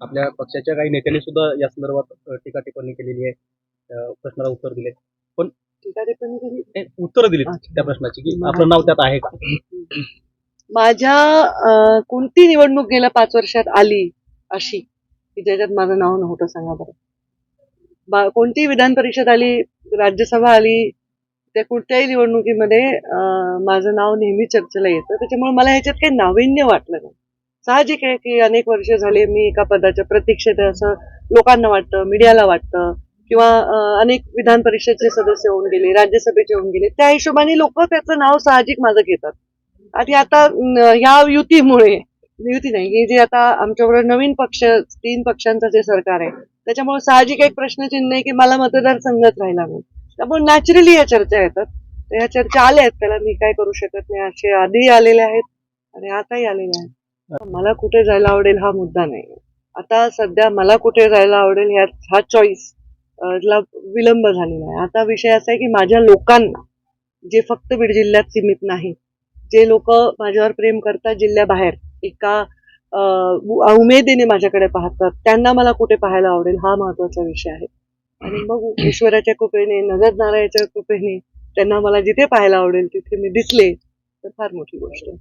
आपल्या पक्षाच्या काही नेत्यांनी सुद्धा या संदर्भात टीका टिप्पणी केलेली आहे. प्रश्नाला उत्तर दिले पण टीका टिप्पणी उत्तर दिली त्या प्रश्नाची की आपलं नाव त्यात आहे का? माझ्या कोणती निवडणूक गेल्या पाच वर्षात आली अशी? की ज्याच्यात माझं नाव नव्हतं सांगा बरं. कोणती विधान परिषद आली राज्यसभा आली त्या कुठल्याही निवडणुकीमध्ये माझं नाव नेहमी चर्चेला येतं. त्याच्यामुळे मला ह्याच्यात काही नाविन्य वाटलं नाही. साहजिक आहे की अनेक वर्ष झाले मी एका पदाच्या प्रतीक्षेत असं लोकांना वाटतं मीडियाला वाटतं किंवा अनेक विधान परिषदचे सदस्य होऊन गेले राज्यसभेचे होऊन गेले. त्या हिशोबाने लोक त्याचं नाव साहजिक माझं घेतात. आणि आता या ह्या युतीमुळे युती नाही हे जे आता आमच्याबरोबर नवीन पक्ष तीन पक्षांचं जे सरकार आहे त्याच्यामुळे साहजिक एक प्रश्नचिन्ह आहे की मला मतदारसंघात राहिला नाही त्यामुळे नॅचरली या चर्चा येतात. या ह्या चर्चा आल्या आहेत त्याला मी काय करू शकत नाही असे आधी आलेले आहेत आणि आताही आलेले आहेत. मला कुठे जायला आवडेल हा मुद्दा नाही. आता सध्या मला कुठे जायला आवडेल ह्या हा चॉईस ला विलंब झालेला आहे. आता विषय असा आहे की माझ्या लोकांना जे फक्त बीड जिल्ह्यात सीमित नाही जे लोक माझ्यावर प्रेम करतात जिल्ह्याबाहेर एका उमेदीने माझ्याकडे पाहतात त्यांना मला कुठे पाहायला आवडेल हा महत्त्वाचा विषय आहे. आणि मग ईश्वराच्या कृपेने नजर नारायणाच्या कृपेने त्यांना मला जिथे पाहायला आवडेल तिथे मी दिसले तर फार मोठी गोष्ट आहे.